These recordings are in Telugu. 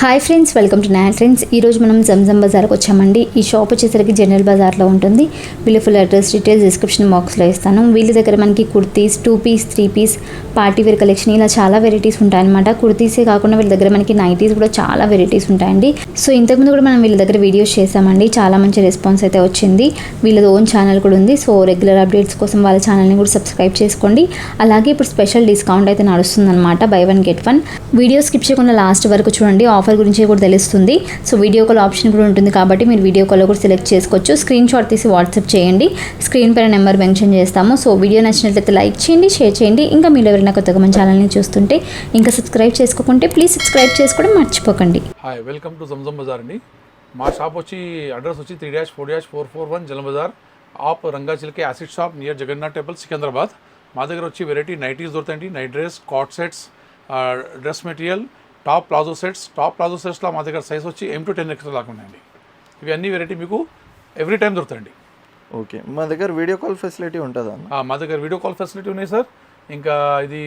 హాయ్ ఫ్రెండ్స్ వెల్కమ్ టు నాయల్ ఫ్రెండ్స్ ఈరోజు మనం జంజం బజార్కి వచ్చామండి. ఈ షాప్ వచ్చేసరికి జనరల్ బజార్లో ఉంటుంది. వీళ్ళ ఫుల్ అడ్రస్ డీటెయిల్స్ డిస్క్రిప్షన్ బాక్స్లో ఇస్తాను. వీళ్ళ దగ్గర మనకి kurtis two piece three piece party wear collection ఇలా చాలా వెరైటీస్ ఉంటాయన్నమాట. కుర్తీసే కాకుండా వీళ్ళ దగ్గర మనకి నైటీస్ కూడా చాలా వెరైటీస్ ఉంటాయండి. సో ఇంతకుముందు కూడా మనం వీళ్ళ దగ్గర వీడియోస్ చేసామండి చాలా మంచి రెస్పాన్స్ అయితే వచ్చింది. వీళ్ళది ఓన్ ఛానల్ కూడా ఉంది. సో రెగ్యులర్ అప్డేట్స్ కోసం వాళ్ళ ఛానల్ని కూడా సబ్స్క్రైబ్ చేసుకోండి. అలాగే ఇప్పుడు స్పెషల్ డిస్కౌంట్ అయితే నడుస్తుందన్నమాట. Buy one get one video skip చేయకుండా లాస్ట్ వరకు చూడండి. ఆఫ్ ఆఫర్ గురించి కూడా తెలుస్తుంది. సో వీడియో కాల్ ఆప్షన్ కూడా ఉంటుంది కాబట్టి మీరు వీడియో కాల్లో కూడా సెలెక్ట్ చేసుకోవచ్చు. స్క్రీన్ షాట్ తీసి వాట్సాప్ చేయండి. స్క్రీన్ పైన నెంబర్ మెన్షన్ చేస్తాము. సో వీడియో నచ్చినట్లయితే లైక్ చేయండి షేర్ చేయండి. ఇంకా మీరు ఎవరైనా కొత్తగా మన ఛానల్ని చూస్తుంటే ఇంకా సబ్స్క్రైబ్ చేసుకోకుంటే ప్లీజ్ సబ్స్క్రైబ్ చేసుకోవడం మర్చిపోకండి. Hi welcome to Zamzam Bazar అండి. మా షాప్ వచ్చి అడ్రస్ వచ్చి three dash four dash four four one జలం బజార్ ఆప్ రంగాచిల్కే acid shop near Jagannath temple Secunderabad మా దగ్గర వచ్చి వెరైటీ నైటీస్ దొరుకుతాయండి. Night dress cot sets dress material top palazzo sets top palazzo సెట్స్లో మా దగ్గర సైజ్ వచ్చి ఎం టు టెన్ ఎక్స్ దాకా ఉన్నాయండి. ఇవి అన్ని వెరైటీ మీకు ఎవ్రీ టైం దొరుకుతాయండి. ఓకే. మా దగ్గర వీడియో కాల్ ఫెసిలిటీ ఉంటుందా మా దగ్గర వీడియో కాల్ ఫెసిలిటీ ఉన్నాయి సార్. ఇంకా ఇది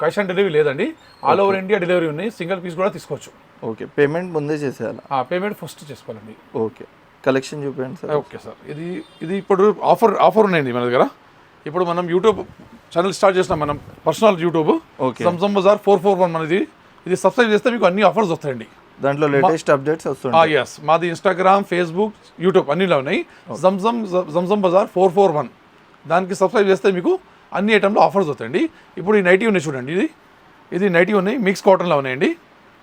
క్యాష్ ఆన్ డెలివరీ లేదండి. ఆల్ ఓవర్ ఇండియా డెలివరీ ఉన్నాయి. సింగిల్ పీస్ కూడా తీసుకోవచ్చు. ఓకే. పేమెంట్ ముందే చేసేయాలా? ఆ పేమెంట్ ఫస్ట్ చేసుకోవాలండి. ఓకే. కలెక్షన్ చూపించండి సార్. Okay sir. ఇది ఇది ఇప్పుడు ఆఫర్ ఆఫర్ ఉన్నాయండి మన దగ్గర. ఇప్పుడు మనం యూట్యూబ్ ఛానల్ స్టార్ట్ చేసినాం మనం. Personal YouTube. Okay. Zamzam Bazar four four one మనది. ఇది సబ్స్క్రైబ్ చేస్తే మీకు అన్ని ఆఫర్స్ వస్తాయండి. దాంట్లో లేటెస్ట్ అప్డేట్స్ వస్తుంటాయి. ఎస్ మాది ఇన్స్టాగ్రామ్ ఫేస్బుక్ యూట్యూబ్ అన్నిలో ఉన్నాయి. Zamzam Zamzam Bazar four four one దానికి సబ్స్క్రైబ్ చేస్తే మీకు అన్ని ఐటెంలో ఆఫర్స్ వస్తాయండి. ఇప్పుడు ఈ నైటీ ఉన్నాయి చూడండి ఇది. ఇది నైటీ ఉన్నాయి. మిక్స్ కాటన్లో ఉన్నాయండి.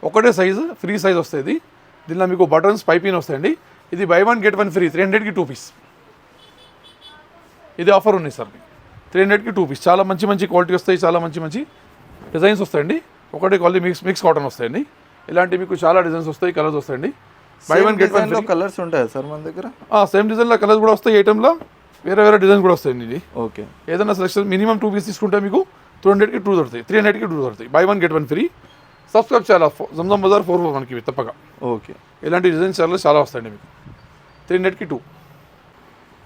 ఒకటే సైజు ఫ్రీ సైజ్ వస్తుంది దీనిలో మీకు బటన్స్ పైపింగ్ వస్తాయండి. ఇది buy one get one free three హండ్రెడ్కి టూ పీస్ ఇది ఆఫర్ ఉంది సార్. త్రీ హండ్రెడ్కి టూ పీస్ చాలా మంచి మంచి క్వాలిటీ వస్తాయి. చాలా మంచి మంచి డిజైన్స్ వస్తాయండి. ఒకటే క్వాలిటీ మిక్స్ మిక్స్ కాటన్ వస్తాయండి. ఇలాంటి మీకు చాలా డిజైన్స్ వస్తాయి కలర్స్ వస్తాయండి. Buy one get one colours ఉంటాయా సార్ మన దగ్గర? సేమ్ డిజైన్లో కలర్స్ కూడా వస్తాయి ఐటెంలో వేరే వేరే డిజైన్స్ కూడా వస్తాయండి ఇది ఓకే. ఏదైనా సెలెక్షన్ మినిమం టూ పీస్ తీసుకుంటే మీకు టూ హండ్రెడ్కి టూ దొరుకుతాయి త్రీ హండ్రెడ్కి టూ దొరుకుతాయి. Buy one get one free subscribe చేయాలి? జమ్జమ్ బజార్ ఫోర్ మనకి ఇవి తప్పక. ఓకే. ఇలాంటి డిజైన్స్ చాలా చాలా వస్తాయండి మీకు. త్రీ హండ్రెడ్కి టూ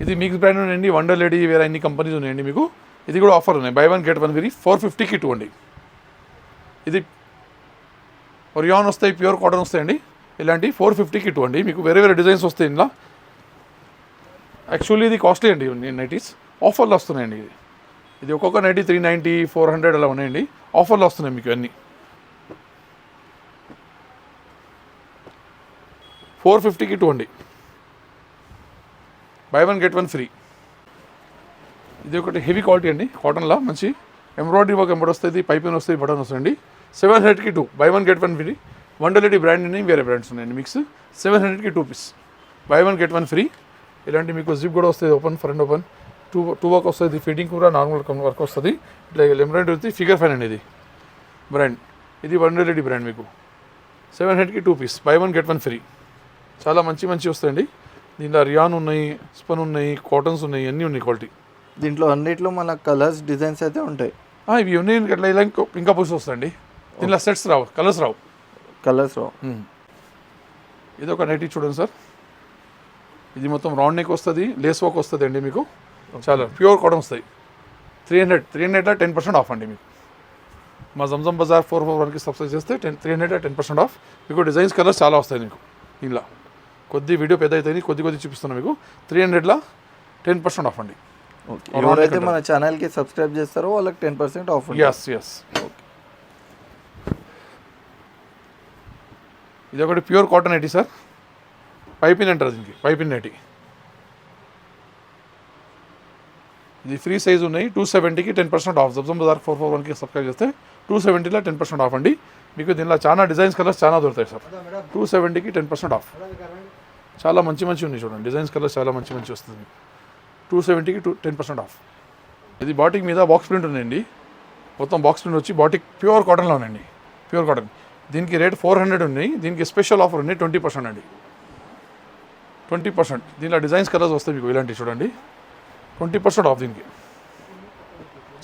ఇది మిక్స్ బ్రాండ్ ఉన్నాయండి వండర్ లేడీ వేరే అన్ని కంపెనీస్ ఉన్నాయండి మీకు. ఇది కూడా ఆఫర్ ఉన్నాయి. Buy one get one free four ఫిఫ్టీకి టూ అండి. ఇది ఒరియాన్ వస్తాయి ప్యూర్ కాటన్ వస్తాయండి. ఇలాంటి ఫోర్ ఫిఫ్టీకి టూ మీకు వేరే వేరే డిజైన్స్ వస్తాయి ఇందులో. యాక్చువల్లీ ఇది కాస్ట్లీ అండి నైటీస్ ఆఫర్లో వస్తున్నాయండి ఇది ఇది ఒక్కొక్క nighty three ninety four hundred అలా ఉన్నాయండి. ఆఫర్లో వస్తున్నాయి మీకు అన్నీ ఫోర్ ఫిఫ్టీకి టూ అండి. Buy one get one free ఇది ఒకటి హెవీ క్వాలిటీ అండి కాటన్లో మంచి ఎంబ్రాయిడరీ వర్క్ ఎంబడి వస్తుంది పైపింగ్ వస్తుంది బటన్ వస్తుంది సెవెన్ హండ్రెడ్కి two. Buy one get one free. Wonder lady brand ఉన్నాయి వేరే బ్రాండ్స్ ఉన్నాయండి మిక్స్. సెవెన్ హండ్రెడ్కి two piece. Buy one get one free. ఇలాంటి మీకు జిప్ కూడా వస్తుంది open front open. Two two work వస్తుంది ఫిట్టింగ్ కూడా నార్మల్ వర్క్ వస్తుంది. ఇట్లా ఎంబ్రాయిడరీ వస్తుంది ఫిగర్ ఫైన్ అండి ఇది. బ్రాండ్. ఇది వండర్లెటీ బ్రాండ్ మీకు. సెవెన్ హండ్రెడ్కి two piece. Buy one get one free. చాలా మంచి మంచి వస్తాయండి. దీంట్లో రియాన్ ఉన్నాయి స్పన్ ఉన్నాయి కాటన్స్ ఉన్నాయి అన్నీ ఉన్నాయి క్వాలిటీ. దీంట్లో అన్నిట్లో మన కలర్స్ డిజైన్స్ అయితే ఉంటాయి. ఇవి ఉన్నాయి అట్లా ఇలా ఇంకో ఇంకా పూసి వస్తాయండి దీనిలో సెట్స్ రావు కలర్స్ రావు. కలర్స్ రావు. ఇది ఒక నైటీ చూడండి సార్. ఇది మొత్తం రౌండ్ నెక్ వస్తుంది లేస్ వర్క్ వస్తుంది అండి మీకు చాలా ప్యూర్ కాటన్ వస్తాయి త్రీ హండ్రెడ్ త్రీ హండ్రెడ్లో టెన్ పర్సెంట్ ఆఫ్ అండి మీకు. మా జంజం బజార్ ఫోర్ ఫోర్ వన్కి సబ్స్క్రైబ్ చేస్తే ten three hundred ten percent off మీకు డిజైన్స్ కలర్స్ చాలా వస్తాయి మీకు ఇలా కొద్ది వీడియో పెద్ద అవుతాయి కొద్ది కొద్ది చూపిస్తున్నాను మీకు. త్రీ హండ్రెడ్లో టెన్ పర్సెంట్ ఆఫ్ అండి. ఓకే. ఎవరైతే మన ఛానల్కి సబ్స్క్రైబ్ చేస్తారో వాళ్ళకి ten percent off yes yes ఇది ఒకటి pure cotton nighty sir. Piping అంటారు దీనికి పైపిన్ నైటీ ఇది ఫ్రీ సైజ్ ఉన్నాయి. Two సెవెంటీకి ten percent off. Zamzam Bazar four four వన్కి సబ్స్క్రైబ్ చేస్తే టూ సెవెంటీలో టెన్ పర్సెంట్ ఆఫ్ అండి. మీకు దీనిలో చాలా డిజైన్స్ కలర్స్ చాలా దొరుకుతాయి సార్. టూ సెవెంటీకి టెన్ పర్సెంట్ ఆఫ్. చాలా మంచి మంచి ఉన్నాయి చూడండి. డిజైన్స్ కలర్స్ చాలా మంచి మంచి వస్తుంది మీకు. టూ సెవెంటీకి టూ టెన్ పర్సెంట్ ఆఫ్. ఇది బాటిక్ మీద బాక్స్ ప్రింట్ ఉందండి మొత్తం బాక్స్ ప్రింట్ వచ్చి బాటిక్ ప్యూర్ కాటన్లో ఉందండి ప్యూర్ కాటన్. దీనికి రేట్ ఫోర్ హండ్రెడ్ ఉన్నాయి. దీనికి స్పెషల్ ఆఫర్ ఉంది ట్వంటీ పర్సెంట్ అండి. Twenty percent. దీనిలో డిజైన్స్ కలర్స్ వస్తాయి మీకు ఇలాంటివి చూడండి. ట్వంటీ పర్సెంట్ ఆఫ్ దీనికి.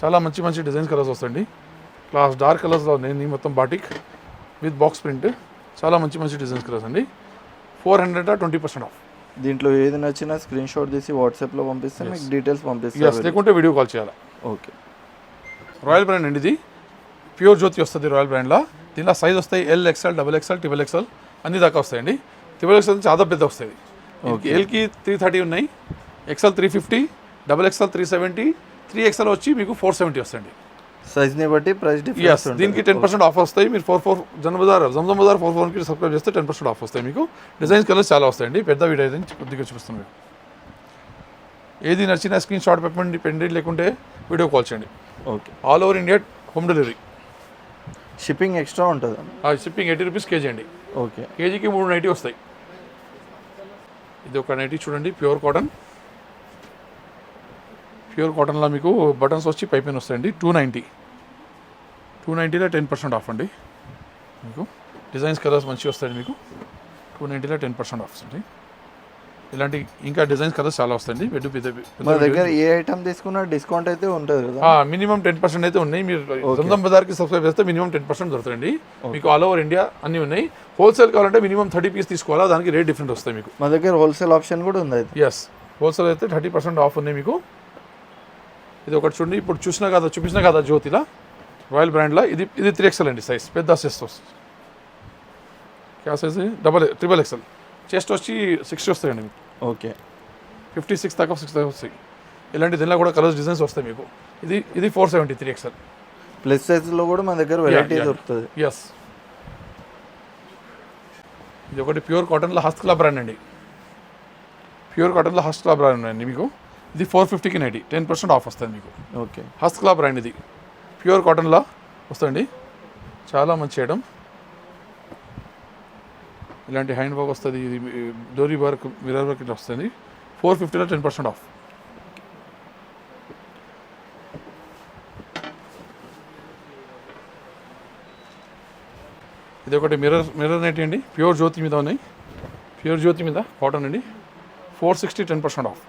చాలా మంచి మంచి డిజైన్స్ కలర్స్ వస్తాయండి. క్లాస్ డార్క్ కలర్స్లో ఉన్నాయి. మొత్తం బాటిక్ విత్ బాక్స్ ప్రింట్. చాలా మంచి మంచి డిజైన్స్ కలర్స్ అండి. Four hundred twenty percent off. దీంట్లో ఏది నచ్చినా స్క్రీన్ షాట్ తీసి వాట్సాప్లో పంపిస్తే మీకు డీటెయిల్స్ ఎస్ పంపిస్తారు లేకుంటే వీడియో కాల్ చేయాలి? ఓకే రాయల్ బ్రాండ్ అండి ఇది. ప్యూర్ జ్యోతి వస్తుంది రాయల్ బ్రాండ్లో దీనిలో సైజ్ వస్తాయి L XL double XL triple XL అన్ని దాకా వస్తాయండి. ట్రిపుల్ ఎక్స్ఎల్ నుంచి చాలా పెద్ద వస్తాయి. ఎల్కి త్రీ థర్టీ ఉన్నాయి. XL three fifty double XL three seventy three XL వచ్చి మీకు ఫోర్ సెవెంటీ వస్తాయండి. సైజ్ని బట్టి ప్రైస్ ఎస్ డిఫరెన్స్ దీనికి టెన్ పర్సెంట్ ఆఫ్ వస్తాయి. మీరు ఫోర్ ఫోర్ జన్ బజార్ జమ్జమ్ బజార్ ఫోర్ ఫోర్కి సబ్స్క్రైబ్ చేస్తే టెన్ పర్సెంట్ ఆఫ్ వస్తాయి మీకు. డిజైన్స్ కలర్స్ చాలా వస్తాయండి. పెద్ద వీడియో అయితే కొద్దిగా చూపిస్తాను మీకు. ఏది నచ్చిన స్క్రీన్ షాట్ పెట్టండి పెండి లేకుంటే వీడియో కాల్ చేయండి. Okay all over India home delivery shipping extra ఉంటుంది? షిప్పింగ్ ఎయిటీ రూపీస్ కేజీ అండి. ఓకే. కేజీకి మూడు నైటీ వస్తాయి. ఇది ఒక నైటీ చూడండి ప్యూర్ కాటన్. ప్యూర్ కాటన్లో మీకు బటన్స్ వచ్చి పైపెన్ వస్తాయండి. Two ninety. టూ నైంటీలో టెన్ పర్సెంట్ ఆఫ్ అండి. మీకు డిజైన్స్ కలర్స్ మంచిగా వస్తాయండి మీకు. టూ నైంటీలో టెన్ పర్సెంట్ ఆఫ్ అండి. ఇలాంటి ఇంకా డిజైన్స్ కలర్స్ చాలా వస్తాయండి. పెద్ద మన దగ్గర ఏ ఐటమ్ తీసుకున్నా డిస్కౌంట్ అయితే ఉంటుంది కదా? మినిమం టెన్ పర్సెంట్ అయితే ఉన్నాయి. మీరు సొంతం బజార్కి సబ్స్క్రైబ్ చేస్తే మినిమం టెన్ పర్సెంట్ దొరుకుతాయండి. మీకు ఆల్ ఓవర్ ఇండియా అన్నీ ఉన్నాయి. హోల్సేల్ కావాలంటే మినిమం థర్టీ పీస్ తీసుకోవాలా? దానికి రేట్ డిఫరెంట్ వస్తాయి మీకు. మా దగ్గర హోల్సేల్ ఆప్షన్ కూడా ఉంది అయితే. ఎస్ హోల్సేల్ అయితే థర్టీ పర్సెంట్ ఆఫ్ ఉన్నాయి మీకు. ఇది ఒకటి చూడండి. ఇప్పుడు చూసినా కదా? చూపించినా కదా జ్యోతిలా? రాయల్ బ్రాండ్లో ఇది ఇది త్రీ ఎక్సెల్ అండి సైజ్ పెద్ద వస్తుంది క్యా size double triple XL chest వచ్చి సిక్స్టీ వస్తాయండి మీకు. ఓకే. ఫిఫ్టీ సిక్స్ దాకా సిక్స్ దాకా వస్తాయి. ఇలాంటి దీనిలో కూడా కలర్స్ డిజైన్స్ వస్తాయి మీకు. ఇది ఇది four seventy three XL plus సైజ్లో కూడా మన దగ్గర వెరైటీ. దొరుకుతుంది. ఎస్ ఇది ఒకటి ప్యూర్ కాటన్లో హస్తకళా బ్రాండ్ అండి. ప్యూర్ కాటన్లో హస్తకళా బ్రాండ్ అండి మీకు. ఇది ఫోర్ ఫిఫ్టీకి నైటీ టెన్ పర్సెంట్ ఆఫ్ వస్తుంది మీకు. ఓకే. హస్తకళా బ్రాండ్ ఇది. ప్యూర్ కాటన్లో వస్తుంది చాలా మంచి ఐటమ్. ఇలాంటి హ్యాండ్ బాగ్ వస్తుంది ఇది డోరీ వర్క్ మిరర్ వర్క్ ఇట్లా వస్తుంది. ఫోర్ ఫిఫ్టీలో టెన్ పర్సెంట్ ఆఫ్ ఇది ఒకటి మిర్రర్ మిర్రర్ నైట్ అండి ప్యూర్ జ్యోతి మీద ఉన్నాయి. ప్యూర్ జ్యోతి మీద కాటన్ అండి. Four sixty ten percent off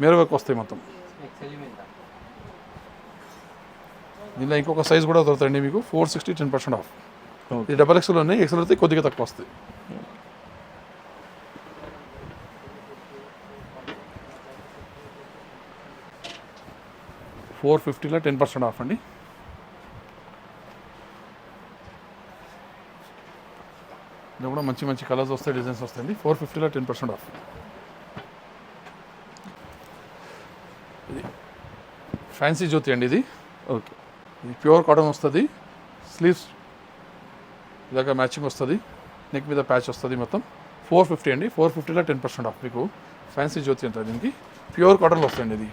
mirror work వస్తాయి మొత్తం. దీనిలో ఇంకొక సైజ్ కూడా దొరుకుతాయండి మీకు. Four sixty ten percent off ఇది డబల్ ఎక్స్ఎల్ ఉన్నాయి ఎక్స్ఎల్ అయితే కొద్దిగా తక్కువ వస్తాయి. ఫోర్ ఫిఫ్టీలో టెన్ పర్సెంట్ ఆఫ్ అండి. ఇందులో కూడా మంచి మంచి కలర్స్ వస్తాయి డిజైన్స్ వస్తాయండి ఫోర్ ఫిఫ్టీలో టెన్ పర్సెంట్ ఆఫ్. ఇది ఫ్యాన్సీ జ్యోతి అండి ఇది. ఓకే. ఇది ప్యూర్ కాటన్ వస్తుంది. స్లీవ్స్ ఇలాగ మ్యాచింగ్ వస్తుంది. నెక్ మీద ప్యాచ్ వస్తుంది మొత్తం. ఫోర్ ఫిఫ్టీ అండి. ఫోర్ ఫిఫ్టీలో టెన్ పర్సెంట్ ఆఫ్ మీకు ఫ్యాన్సీ జ్యోతి అంటారు దీనికి. ప్యూర్ కాటన్లో వస్తుంది ఇది.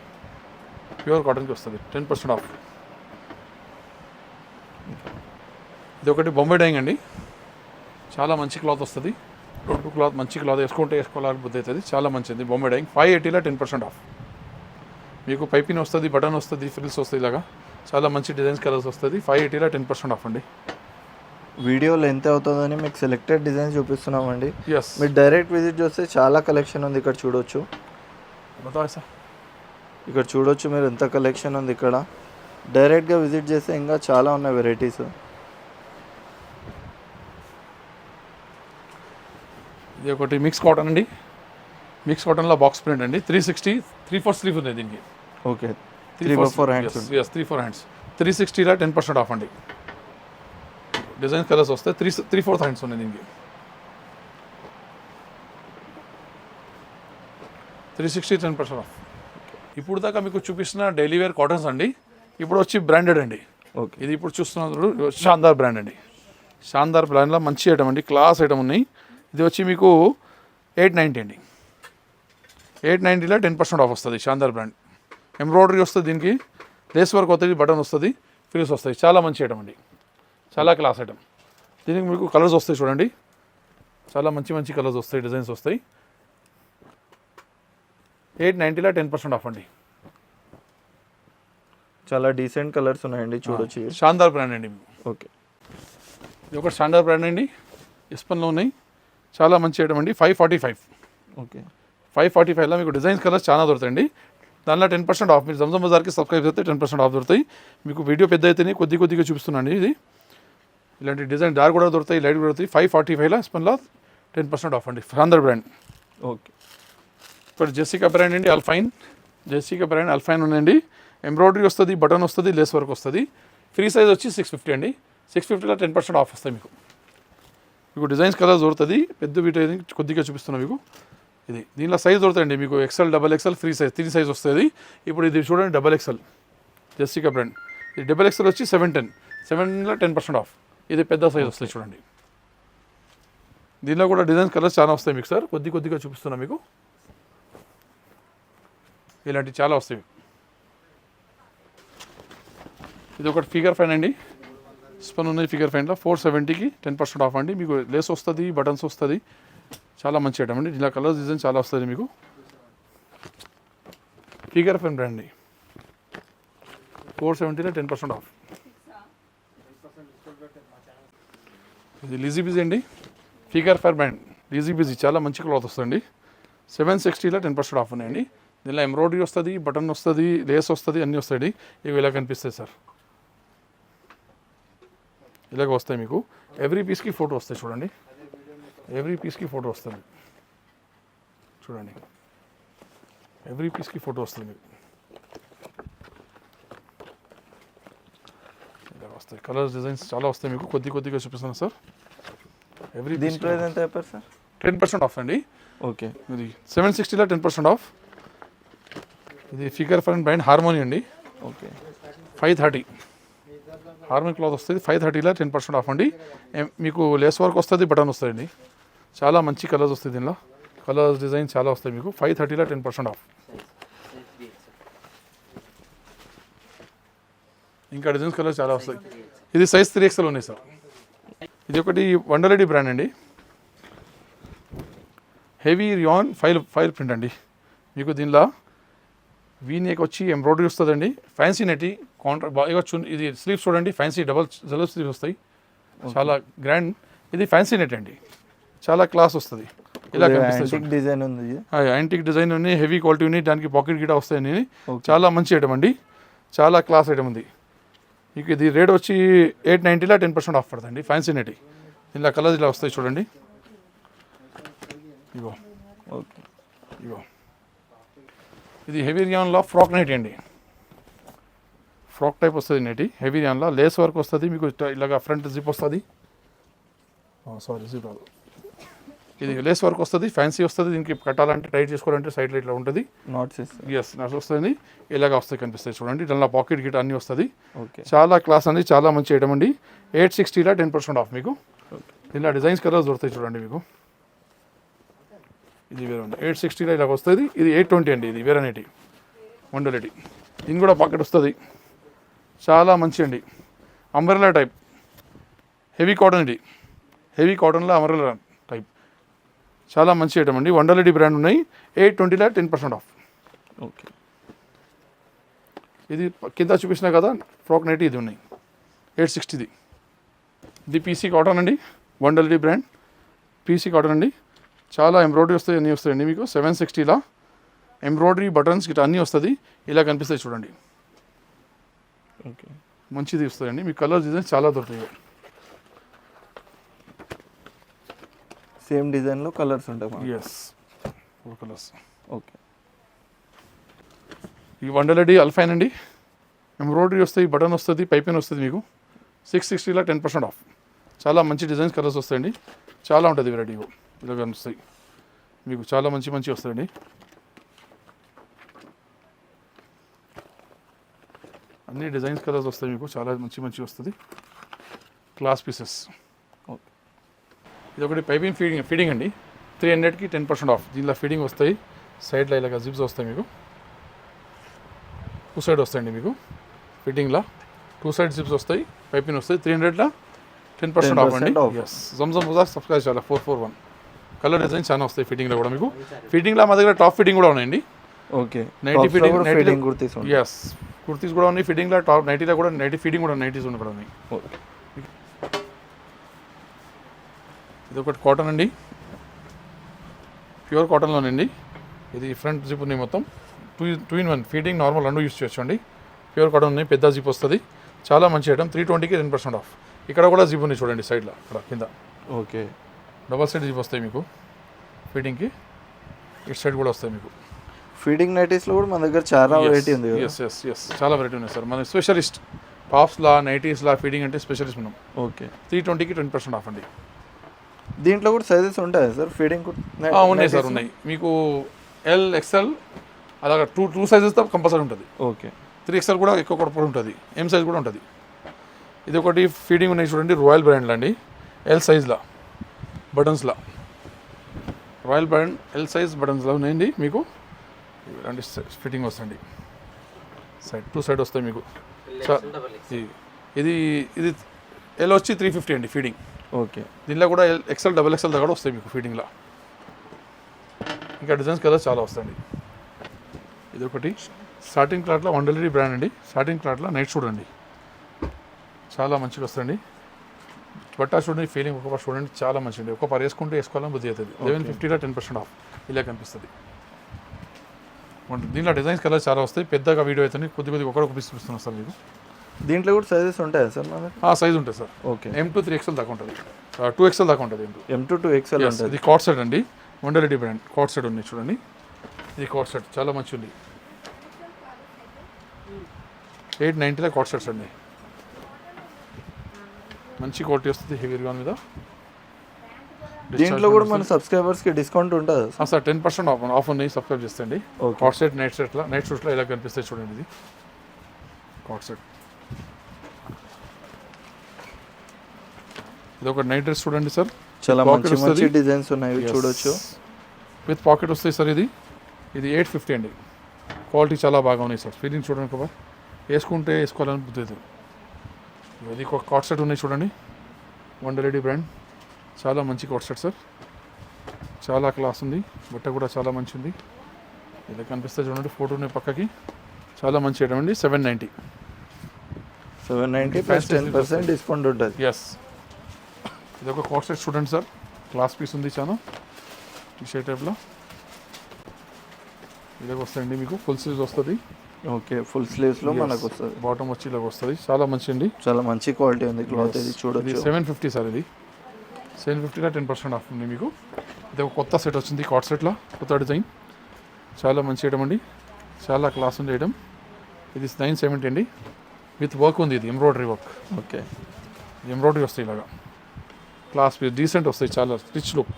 ప్యూర్ కాటన్కి వస్తుంది. టెన్ పర్సెంట్ ఆఫ్ ఇది ఒకటి బొంబే డైంగ్ అండి. చాలా మంచి క్లాత్ వస్తుంది. రెండు క్లాత్ మంచి క్లాత్ వేసుకుంటే వేసుకోవాలని బుద్ధి అవుతుంది. చాలా మంచిది బొంబే డైంగ్ ఫైవ్ ఎయిటీలో టెన్ పర్సెంట్ ఆఫ్ మీకు పైపింగ్ వస్తుంది బటన్ వస్తుంది ఫ్రిల్స్ వస్తాయి ఇలాగా. చాలా మంచి డిజైన్స్ కలర్స్ వస్తుంది. ఫైవ్ ఎయిటీలో టెన్ పర్సెంట్ ఆఫ్ అండి. వీడియో లెంత్ అవుతుందని మీకు సెలెక్టెడ్ డిజైన్స్ చూపిస్తున్నామండి. మీరు డైరెక్ట్ విజిట్ చేస్తే చాలా కలెక్షన్ ఉంది ఇక్కడ చూడొచ్చు. ఇక్కడ చూడొచ్చు మీరు ఎంత కలెక్షన్ ఉంది ఇక్కడ. డైరెక్ట్గా విజిట్ చేస్తే ఇంకా చాలా ఉన్నాయి వెరైటీస్ ఇది ఒకటి మిక్స్ కాటన్ అండి. మిక్స్ కాటన్లో బాక్స్ ప్రింట్ అండి. Three sixty three four sleeve ఉంది దీనికి. Okay three four hands three four hands three సిక్స్టీలో ten percent off అండి. డిజైన్ కలర్స్ వస్తాయి త్రీ త్రీ ఫోర్త్ హ్యాండ్స్ ఉన్నాయి దీనికి. Three sixty ten percent off. ఇప్పుడు దాకా మీకు చూపిస్తున్న డైలీ వేర్ కాటన్స్ అండి. ఇప్పుడు వచ్చి బ్రాండెడ్ అండి. ఓకే. ఇది ఇప్పుడు చూస్తున్నారు షాందార్ బ్రాండ్ అండి. షాందార్ బ్రాండ్లో మంచి ఐటమ్ అండి. క్లాస్ ఐటమ్ ఉన్నాయి. ఇది వచ్చి మీకు ఎయిట్ నైంటీ అండి. ఎయిట్ నైంటీలో టెన్ పర్సెంట్ ఆఫ్ వస్తుంది షాందార్ బ్రాండ్. ఎంబ్రాయిడరీ వస్తుంది దీనికి. లేస్ వర్క్ వస్తుంది బటన్ వస్తుంది ఫిల్స్ వస్తాయి. చాలా మంచి ఐటమ్ అండి. చాలా క్లాస్ ఐటమ్ దీనికి మీకు కలర్స్ వస్తాయి చూడండి. చాలా మంచి మంచి కలర్స్ వస్తాయి డిజైన్స్ వస్తాయి. ఎయిట్ నైంటీలో టెన్ పర్సెంట్ ఆఫ్ అండి. చాలా డీసెంట్ కలర్స్ ఉన్నాయండి చూడొచ్చు. షాందార్ బ్రాండ్ అండి. ఓకే. ఇది ఒక స్టాండర్డ్ బ్రాండ్ అండి. ఇస్పన్లో ఉన్నాయి. చాలా మంచి ఐటమ్ అండి. Five forty five okay. Five forty ఫైవ్లో మీకు డిజైన్స్ కలర్స్ చాలా దొరుకుతాయండి. దానిలో టెన్ పర్సెంట్ ఆఫ్ మీరు జమ్జమ్ బజార్కి సబ్స్క్రైబ్ చేస్తే టెన్ పర్సెంట్ ఆఫ్ దొరుకుతాయి. మీకు వీడియో పెద్ద అయితేనే కొద్ది కొద్దిగా చూపిస్తున్నాండి ఇది. ఇలాంటి డిజైన్ డార్ కూడా దొరుకుతాయి లైట్ కూడా దొరుకుతాయి. ఫైవ్ ఫార్టీ ఫైవ్లో ఇస్పన్లో టెన్ పర్సెంట్ ఆఫ్ అండి. Standard brand okay. ఇప్పుడు జెసికా బ్రాండ్ అండి అల్ఫైన్ జెసికా బ్రాండ్ అల్ఫైన్ ఉందండి. ఎంబ్రాయిడరీ వస్తుంది బటన్ వస్తుంది లేస్ వర్క్ వస్తుంది. ఫ్రీ సైజ్ వచ్చి సిక్స్ ఫిఫ్టీ అండి. సిక్స్ ఫిఫ్టీలో టెన్ పర్సెంట్ ఆఫ్ వస్తాయి మీకు. మీకు డిజైన్స్ కలర్ దొరుకుతుంది. పెద్ద వీటి కొద్దిగా చూపిస్తున్నా మీకు. ఇది. దీనిలో సైజ్ దొరుకుతాయండి మీకు. XL double XL free size three size వస్తుంది. ఇప్పుడు ఇది చూడండి డబల్ ఎక్సెల్ జెస్సికా బ్రాండ్ ఇది డబల్ ఎక్సెల్ వచ్చి సెవెన్ టెన్ సెవెన్లో టెన్ పర్సెంట్ ఆఫ్ ఇది పెద్ద సైజ్ వస్తాయి చూడండి. దీనిలో కూడా డిజైన్స్ కలర్స్ చాలా వస్తాయి మీకు సార్. కొద్ది కొద్దిగా చూపిస్తున్నా మీకు. ఇలాంటివి చాలా వస్తాయి ఇది ఒకటి ఫిగర్ ఫైన్ అండి. స్పన్ ఉన్నది ఫిగర్ ఫైన్లో ఫోర్ సెవెంటీకి టెన్ పర్సెంట్ ఆఫ్ అండి. మీకు లేస్ వస్తుంది బటన్స్ వస్తుంది. చాలా మంచి ఐటమ్ అండి. ఇలా కలర్స్ డిజైన్ చాలా వస్తుంది మీకు. ఫిగర్ ఫైన్ బ్రాండ్ అండి ఫోర్ సెవెంటీలో టెన్ పర్సెంట్ ఆఫ్ ఇది లీజీ బిజీ అండి. Figure for band Lizzie busy చాలా మంచి క్లాత్ వస్తుంది సెవెన్ సిక్స్టీలో టెన్ పర్సెంట్ ఆఫ్ ఉన్నాయండి. దీనిలో ఎంబ్రాయిడరీ వస్తుంది బటన్ వస్తుంది లేస్ వస్తుంది అన్నీ వస్తాయి ఇవి ఇలా కనిపిస్తాయి సార్. ఇలాగ వస్తాయి మీకు. ఎవ్రీ పీస్కి ఫోటో వస్తాయి చూడండి. ఎవ్రీ పీస్కి ఫోటో వస్తుంది. చూడండి. ఎవ్రీ పీస్కి ఫోటో వస్తుంది మీకు. వస్తాయి కలర్స్ డిజైన్స్ చాలా వస్తాయి మీకు కొద్ది కొద్దిగా చూపిస్తాను సార్ ఎవ్రీ దీని ప్రైస్ ఎంత చెప్పారు సార్ టెన్ పర్సెంట్ ఆఫ్ అండి ఓకే ఇది సెవెన్ సిక్స్టీలో టెన్ పర్సెంట్ ఆఫ్ ఇది figure for and brand Harmony అండి okay five thirty Harmony cloth వస్తుంది ఫైవ్ థర్టీలో టెన్ పర్సెంట్ ఆఫ్ అండి మీకు లేస్ వర్క్ వస్తుంది బటన్ వస్తాయండి చాలా మంచి కలర్స్ వస్తాయి దీనిలో కలర్స్ డిజైన్ చాలా వస్తాయి మీకు ఫైవ్ థర్టీలో టెన్ పర్సెంట్ ఆఫ్ ఇంకా డిజైన్స్ కలర్స్ చాలా వస్తాయి. ఇది సైజ్ త్రీ ఎక్స్ఎల్ ఉన్నాయి సార్. ఇది ఒకటి వండర్లెడీ బ్రాండ్ అండి. Heavy rayon foil foil print అండి. మీకు దీనిలో వీనేక్ వచ్చి ఎంబ్రాయిడరీ వస్తుందండి. ఫ్యాన్సీ నెట్టి కాంట్రా బాగా చు- ఇది స్లీవ్స్ చూడండి ఫ్యాన్సీ డబల్ జలబ్ స్లీవ్స్ వస్తాయి. చాలా గ్రాండ్ ఇది ఫ్యాన్సీ నెట్ అండి. చాలా క్లాస్ వస్తుంది. ఇలా కనిపిస్తుంది. డిజైన్ ఉంది. యాంటిక్ డిజైన్ ఉన్నాయి. హెవీ క్వాలిటీ ఉన్నాయి. దానికి పాకెట్ గిట వస్తాయని Okay. చాలా మంచి ఐటమ్ అండి. చాలా క్లాస్ ఐటమ్ ఉంది. మీకు ఇది రేట్ వచ్చి ఎయిట్ నైంటీలో టెన్ పర్సెంట్ ఆఫ్ పడుతుంది ఫ్యాన్సీ నెట్ ఇలా కలర్స్ ఇలా వస్తాయి చూడండి. ఇగో. ఓకే. ఇగో. ఇది హెవీ రియాన్లో ఫ్రాక్ నైట్ అండి. ఫ్రాక్ టైప్ వస్తుంది నేటి. హెవీ రియాన్లో లేస్ వర్క్ వస్తుంది. మీకు ఇలాగా ఫ్రంట్ జిప్ వస్తుంది. సారీ జిప్ రాదు. ఇది లేస్ వర్క్ వస్తుంది ఫ్యాన్సీ వస్తుంది దీనికి కట్టాలంటే టైట్ చేసుకోవాలంటే సైడ్లో ఇట్లా ఉంటుంది. నాట్స్ ఎస్ నర్స్ వస్తుంది. ఇలాగ వస్తాయి కనిపిస్తాయి చూడండి. దానిలో పాకెట్ గిట్ అన్నీ వస్తుంది. ఓకే. చాలా క్లాస్ అండి చాలా మంచి ఐటమ్ అండి. ఎయిట్ సిక్స్టీలో టెన్ పర్సెంట్ ఆఫ్ మీకు. ఇలా డిజైన్స్ కలర్స్ దొరుకుతాయి చూడండి మీకు. ఇది వేరే ఉంది. ఎయిట్ సిక్స్టీలో ఇలాగ వస్తుంది. ఇది ఎయిట్ ట్వంటీ అండి ఇది వేరే అనేటి. వండలేటి. దీని కూడా పాకెట్ వస్తుంది. చాలా మంచి అండి. అంబ్రెల్లా టైప్ హెవీ కాటన్ ఇది. హెవీ కాటన్లో అంబ్రెల్లా టైప్ చాలా మంచి ఐటమ్ అండి. వండర్లెడీ బ్రాండ్ ఉన్నాయి. ఎయిట్ ట్వంటీలో టెన్ పర్సెంట్ ఆఫ్ ఓకే ఇది కింద చూపించిన కదా ఫ్రాక్ నైట్ ఇది ఉన్నాయి. ఎయిట్ సిక్స్టీది ఇది పీసీ కాటన్ అండి. వండల్డీ బ్రాండ్. పీసీ కాటన్ అండి. చాలా ఎంబ్రాయిడరీ వస్తాయి అన్నీ వస్తాయండి మీకు. సెవెన్ సిక్స్టీలా ఎంబ్రాయిడరీ బటన్స్ గిట్లా అన్నీ వస్తుంది. ఇలా కనిపిస్తాయి చూడండి. ఓకే మంచిది వస్తాయండి. మీకు కలర్ డిజైన్స్ చాలా దొరుకుతాయి. సేమ్ డిజైన్లో కలర్స్ ఉంటాయి. Yes four colours okay. ఈ వండర్లెడీ అల్ఫైన్ అండి ఎంబ్రాయిడరీ వస్తాయి బటన్ వస్తుంది పైపింగ్ వస్తుంది మీకు. సిక్స్ సిక్స్టీలో టెన్ పర్సెంట్ ఆఫ్. చాలా మంచి డిజైన్స్ కలర్స్ వస్తాయండి. చాలా ఉంటుంది వెరైటీ ఇలా కనిపిస్తాయి మీకు చాలా మంచి మంచి వస్తాయండి. అన్ని డిజైన్స్ కలర్స్ వస్తాయి మీకు. చాలా మంచి మంచి వస్తుంది. క్లాస్ పీసెస్ ఇది ఒకటి పైపింగ్ ఫీడింగ్ ఫీడింగ్ అండి. త్రీ హండ్రెడ్కి టెన్ పర్సెంట్ ఆఫ్. దీనిలో ఫీడింగ్ వస్తాయి. సైడ్లో ఇలాగ జిప్స్ వస్తాయి మీకు. టూ సైడ్ వస్తాయండి మీకు. ఫిట్టింగ్లో టూ సైడ్ జిప్స్ వస్తాయి. పైపింగ్ వస్తాయి. త్రీ హండ్రెడ్లో టెన్ పర్సెంట్ ఆఫ్ అండి. 10% off. Yes Zamzam Bazaar subscribe చేయాలి. Four four one. Colour design చాలా వస్తాయి ఫిట్టింగ్లో కూడా మీకు. ఫిట్టింగ్లో మా దగ్గర టాప్ ఫిట్టింగ్ కూడా ఉన్నాయండి. Okay. Nightie fitting feeding kurtis yes kurtis కూడా ఉన్నాయి. ఫిట్టింగ్లో టాప్ నైటీలో కూడా నైటీ ఫిట్టింగ్ కూడా నైటీస్ కూడా ఉన్నాయి ఓకే ఇది ఒకటి కాటన్ అండి. ప్యూర్ కాటన్లోనండి ఇది ఫ్రంట్ జిప్ ఉన్నాయి మొత్తం. Two two in one. Feeding normal రెండు యూస్ చేయొచ్చు అండి ప్యూర్ కాటన్ ఉన్నాయి పెద్ద జిప్ వస్తుంది. చాలా మంచి ఐటమ్. త్రీ ట్వంటీకి టెన్ పర్సెంట్ ఆఫ్. ఇక్కడ కూడా జిప్ ఉంది చూడండి సైడ్లో అక్కడ కింద. ఓకే. డబల్ సైడ్ జిప్ వస్తాయి మీకు. ఫీడింగ్కి ఇటు సైడ్ కూడా వస్తాయి మీకు. ఫీడింగ్ నైటీస్లో కూడా మన దగ్గర చాలా వెరైటీ ఉంది ఎస్ ఎస్ ఎస్ చాలా వెరైటీ ఉన్నాయి సార్. మన స్పెషలిస్ట్ టాప్స్లా నైటీస్లా ఫీడింగ్ అంటే స్పెషలిస్ట్ మనం. ఓకే. త్రీ ట్వంటీకి టెన్ పర్సెంట్ ఆఫ్ అండి. దీంట్లో కూడా సైజెస్ ఉంటాయా సార్? ఫీడింగ్ ఆ, ఉన్నాయి సార్ ఉన్నాయి. మీకు ఎల్ ఎక్స్ఎల్ అలాగా టూ టూ సైజెస్ కంపల్సరీ ఉంటుంది. ఓకే. త్రీ ఎక్స్ఎల్ కూడా ఎక్కువ కూడా ఉంటుంది. ఎం సైజ్ కూడా ఉంటుంది. ఇది ఒకటి ఫీడింగ్ ఉన్నాయి చూడండి రాయల్ బ్రాండ్లో అండి. ఎల్ సైజ్లా బటన్స్లా రాయల్ బ్రాండ్ ఎల్ సైజ్ బటన్స్లో ఉన్నాయండి మీకు. ఇలాంటి ఫిట్టింగ్ వస్తుంది సైడ్ టూ సైడ్ వస్తాయి మీకు. ఇది ఇది ఎల్ వచ్చి త్రీ ఫిఫ్టీ అండి ఫీడింగ్ ఓకే. దీనిలో కూడా ఎల్ ఎక్సెల్ డబుల్ ఎక్సెల్ దగ్గర వస్తాయి మీకు ఫీడింగ్లో. ఇంకా డిజైన్స్ కదా చాలా వస్తాయండి. ఇది ఒకటి స్టార్టింగ్ క్లాట్లో వండలరీ బ్రాండ్ అండి. స్టార్టింగ్ క్లాట్లో నైట్ చూడండి చాలా మంచిగా వస్తుంది బట్టా చూడండి ఫీలింగ్ ఒక చూడండి చాలా మంచిది ఒక పర్ వేసుకుంటే వేసుకోవాలని బుద్ధి అవుతుంది. లెవెన్ ఫిఫ్టీలో టెన్ పర్సెంట్ ఆఫ్. ఇలా కనిపిస్తుంది. దీంట్లో డిజైన్స్ కలర్ చాలా వస్తాయి. పెద్దగా వీడియో అవుతుంది కొద్ది కొద్దిగా ఒకటి ఒక పీస్ సార్ మీకు. దీంట్లో కూడా సైజెస్ ఉంటాయా సార్ మన? ఆ సైజ్ ఉంటుంది sir. Okay. M two three XL దాకా ఉంటుంది. టూ ఎక్స్ఎల్ దాకా ఉంటుంది ఎం టూ టు ఎక్స్ఎల్ ఇది కాట్ సెట్ అండి. వండరెడ్డి బ్రాండ్ కాట్ సెట్ ఉంది చూడండి. ఇది కాట్ సెట్ చాలా మంచి ఉంది. ఎయిట్ నైంటీలో కాట్ సెట్స్ అండి. మంచి క్వాలిటీ వస్తుంది హెవీ గా మీద. దీంట్లో కూడా మన సబ్స్క్రైబర్స్కి డిస్కౌంట్ ఉంటుందా sir? Sir ten percent off off ఉన్నాయి సబ్స్క్రైబ్ చేస్తండి ఓకే. కాట్ సెట్ నైట్ సెట్లో నైట్ షూట్స్లో ఇలా కనిపిస్తాయి చూడండి ఇది. కాట్ సెట్ ఇది ఒక నైట్ డ్రెస్ చూడండి సార్. చాలా మంచి మంచి. డిజైన్స్ ఉన్నాయి చూడొచ్చు. విత్ పాకెట్ వస్తాయి సార్ ఇది. ఇది ఎయిట్ ఫిఫ్టీ అండి. క్వాలిటీ చాలా బాగా ఉన్నాయి సార్. ఫీలింగ్ చూడండి కదా వేసుకుంటే వేసుకోవాలని బుద్ధి. ఇది ఒక కాట్ సెట్ ఉన్నాయి చూడండి. వండరెడ్డి బ్రాండ్ చాలా మంచి కాట్ సెట్ సార్. చాలా క్లాస్ ఉంది. బట్ట కూడా చాలా మంచి ఉంది. ఇది కనిపిస్తే చూడండి ఫోటో ఉన్నాయి పక్కకి. చాలా మంచి ఐటమ్ అండి. Seven ninety seven ninety plus ten percent discount ఉంటుంది. ఎస్ ఇది ఒక కాట్ సెట్ చూడండి సార్ క్లాస్ పీస్ ఉంది చాలా టీ షర్ట్ టైప్లో. ఇలాగ వస్తాయండి మీకు. ఫుల్ స్లీవ్స్ వస్తుంది. ఓకే ఫుల్ స్లీవ్స్లో మనకు వస్తుంది బాటమ్ వచ్చి ఇలాగ వస్తుంది. చాలా మంచి అండి. చాలా మంచి క్వాలిటీ ఉంది క్లాత్ ఇది ఇది చూడొచ్చు. సెవెన్ ఫిఫ్టీ సార్ ఇది. సెవెన్ ఫిఫ్టీలో టెన్ పర్సెంట్ ఆఫ్ ఉంది మీకు. ఇది ఒక కొత్త సెట్ వచ్చింది కాట్ సెట్లో కొత్త డిజైన్ చాలా మంచి ఐటమ్ అండి. చాలా క్లాస్ ఉంది ఐటమ్ ఇది నైన్ సెవెంటీ అండి. విత్ వర్క్ ఉంది ఇది ఎంబ్రాయిడరీ వర్క్ ఓకే ఎంబ్రాయిడరీ వస్తాయి ఇలాగా. క్లాస్ పీస్ డీసెంట్ వస్తాయి చాలా రిచ్ లుక్.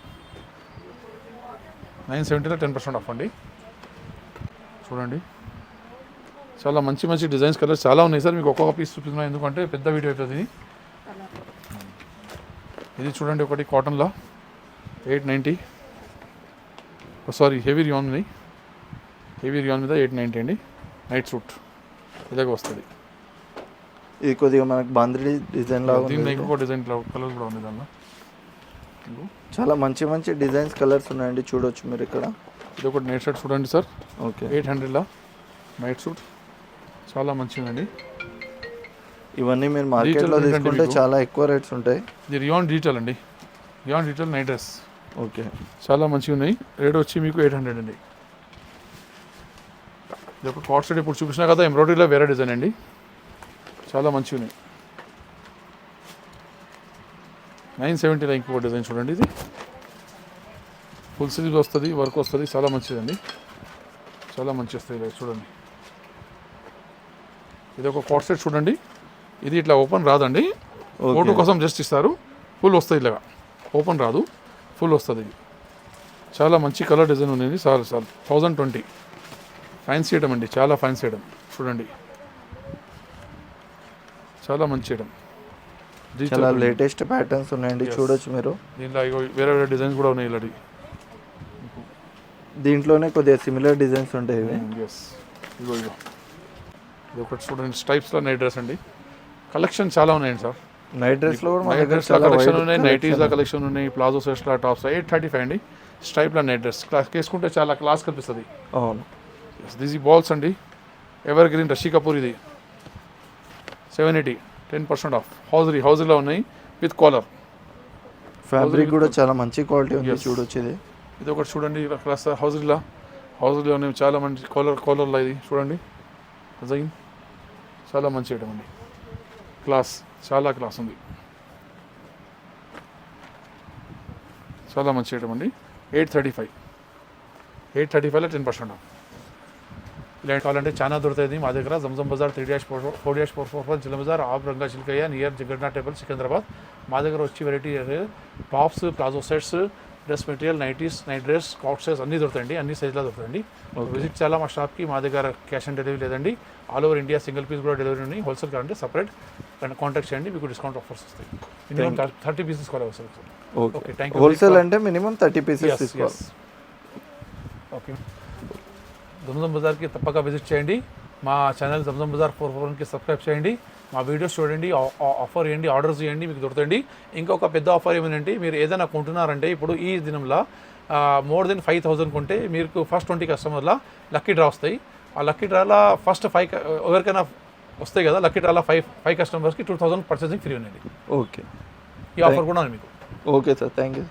నైన్ సెవెంటీలో టెన్ పర్సెంట్ ఆఫ్ అండి. చూడండి. చాలా మంచి మంచి డిజైన్స్ కలర్స్ చాలా ఉన్నాయి సార్. మీకు ఒక్కొక్క పీస్ చూపిస్తున్నాను ఎందుకంటే పెద్ద వీడియో అవుతుంది ఇది. చూడండి ఒకటి కాటన్లో. Eight ninety. Sorry heavy rayon ఉన్నాయి హెవీ రియాన్ మీద ఎయిట్ నైంటీ అండి. నైట్ సూట్ ఇలాగ వస్తుంది. ఇది కొద్దిగా మనకు బాంద్రీ డిజైన్ లాగా దీనిలో ఇంకొక డిజైన్ కలర్ కూడా ఉంది దానిలో. చాలా మంచి మంచి డిజైన్స్ కలర్స్ ఉన్నాయండి చూడొచ్చు మీరు ఇక్కడ. ఇది ఒకటి నైట్ షర్ట్ చూడండి సార్. ఓకే. ఎయిట్ హండ్రెడ్లో నైట్ సూట్ చాలా మంచిదండి. ఇవన్నీ మీరు మార్కెట్లో తీసుకుంటే? చాలా ఎక్కువ రేట్స్ ఉంటాయి. ఇది రియాన్ డిజిటల్ అండి. Rayon digital night dress okay. చాలా మంచిగా ఉన్నాయి. రేట్ వచ్చి మీకు ఎయిట్ హండ్రెడ్ అండి. ఇది ఒక కాట్ సెట్ ఇప్పుడు చూపించినా కదా ఎంబ్రాయిడరీలో వేరే డిజైన్ అండి. చాలా మంచిగా ఉన్నాయి. నైన్ సెవెంటీలో ఇంకొక డిజైన్ చూడండి ఇది. ఫుల్ స్లీవ్స్ వస్తుంది వర్క్ వస్తుంది చాలా మంచిదండి. చాలా మంచి వస్తుంది ఇలా చూడండి. ఇది ఒక కాట్ సెట్ చూడండి. ఇది ఇట్లా ఓపెన్ రాదండి. ఫోటో కోసం జస్ట్ ఇస్తారు. ఫుల్ వస్తుంది ఇలాగా. ఓపెన్ రాదు. ఫుల్ వస్తుంది. ఇది చాలా మంచి కలర్ డిజైన్ ఉంది sir sir thousand twenty fancy item అండి. చాలా ఫ్యాన్సీ ఐటమ్ చూడండి. చాలా మంచి ఐటమ్ చాలా లేటెస్ట్ ప్యాటర్న్స్ ఉన్నాయండి. చూడొచ్చు మీరు. దీంట్లో వేరే వేరే డిజైన్స్ కూడా ఉన్నాయి ఇలాంటి దీంట్లోనే కొద్దిగా సిమిలర్ డిజైన్స్ ఉంటాయి ఇవి. ఎస్ ఇగో ఇగో. ఇది ఒకటి చూడండి స్టైప్స్లో నైట్ డ్రెస్ అండి. కలెక్షన్ చాలా ఉన్నాయండి సార్. నైట్ డ్రెస్లో కూడా నైట్ దగ్గర డ్రెస్లో చాలా కలెక్షన్ ఉన్నాయి నైటీస్లో. కలెక్షన్ ఉన్నాయి. ప్లాజో సెట్స్లో టాప్స్ ఎయిట్ థర్టీ ఫైవ్ అండి. స్ట్రైప్లో నైట్ డ్రెస్ క్లాస్ వేసుకుంటే చాలా క్లాస్ కనిపిస్తుంది. అవును. దిస్ ఈ బాల్స్ అండి. ఎవర్ గ్రీన్ రషీ కపూర్ ఇది. Seven eighty ten percent off hosiery హౌజరీలో ఉన్నాయి విత్ కాలర్ ఫ్యాబ్రిక్ కూడా చాలా మంచి క్వాలిటీ ఉంది Yes. చూడొచ్చు ఇది ఇది ఒకటి చూడండి క్లాస్ హౌజరీలో హౌజరీలో ఉన్నాయి చాలా మంచి కాలర్ కాలర్లో ఇది చూడండి. డిజైన్ చాలా మంచి ఐటమ్ అండి క్లాస్ చాలా క్లాస్ ఉంది. చాలా మంచి ఐటమ్ అండి eight thirty five eight thirty ఫైవ్లో టెన్ పర్సెంట్ ఆఫ్ ఇలాంటి కావాలంటే చాలా దొరుకుతుంది మా దగ్గర Zamzam Bazaar three dash four four dash four four four జిల్లా Bazar opp Ranga Chilkaiah near Jagannath temple Secunderabad. మా దగ్గర వచ్చి variety tops palazzo sets dress material nighties night dress cot size అన్నీ దొరుకుతాయండి. అన్ని సైజ్లో దొరుకుతాయండి. విజిట్ చాలా మా షాప్కి మా దగ్గర క్యాష్ ఆన్ డెలివరీ లేదండి. All over India single piece కూడా డెలివరీ ఉన్నాయి. హోల్సేల్ కావాలంటే సపరేట్ కాంటాక్ట్ చేయండి. మీకు డిస్కౌంట్ ఆఫర్స్ వస్తాయి. మినిమం థర్టీ పీసెస్ కావాలి వస్తుంది ఓకే థ్యాంక్ యూ హోల్సేల్ అంటే minimum thirty pieces. Okay Zamzam బజార్కి తప్పక విజిట్ చేయండి. మా channel Zamzam Bazaar four four వన్కి సబ్స్క్రైబ్ చేయండి. మా వీడియోస్ చూడండి ఆఫర్ చేయండి ఆర్డర్స్ చేయండి మీకు దొరుకుతండి ఇంకొక పెద్ద ఆఫర్ ఏమిటంటే మీరు ఏదైనా కొంటున్నారంటే ఇప్పుడు ఈ దినంలో మోర్ దెన్ ఫైవ్ థౌసండ్ కొంటే మీకు ఫస్ట్ ట్వంటీ కస్టమర్ల లక్కీ డ్రా వస్తాయి. ఆ లక్కీ డ్రాలో ఫస్ట్ ఫైవ్ ఎవరికైనా వస్తాయి కదా లక్కీ డ్రాలో ఫైవ్ ఫైవ్ కస్టమర్స్కి టూ థౌసండ్ పర్చేసింగ్ ఫ్రీ ఉందండి. ఓకే ఈ ఆఫర్ కూడా ఉంది మీకు. Okay sir thank you